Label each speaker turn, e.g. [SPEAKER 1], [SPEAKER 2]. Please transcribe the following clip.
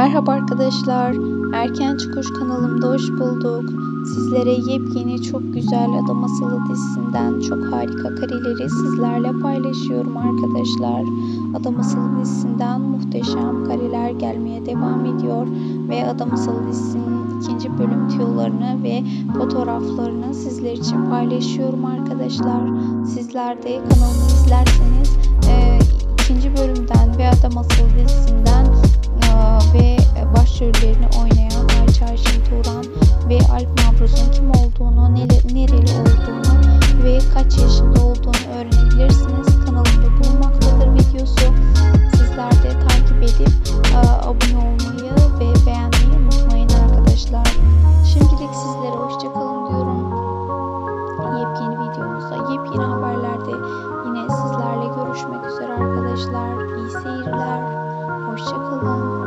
[SPEAKER 1] Merhaba arkadaşlar. Erken Çıkış kanalımda hoş bulduk. Sizlere yepyeni çok güzel Ada Masalı dizisinden çok harika kareleri sizlerle paylaşıyorum arkadaşlar. Ada Masalı dizisinden muhteşem kareler gelmeye devam ediyor ve Ada Masalı dizisinin ikinci bölüm tüyolarını ve fotoğraflarını sizler için paylaşıyorum arkadaşlar. Sizler de kanalımı izlerseniz e, abone olmayı ve beğenmeyi unutmayın arkadaşlar. Şimdilik sizlere hoşçakalın diyorum. Yepyeni videomuzda, yepyeni haberlerde yine sizlerle görüşmek üzere arkadaşlar. İyi seyirler. Hoşçakalın.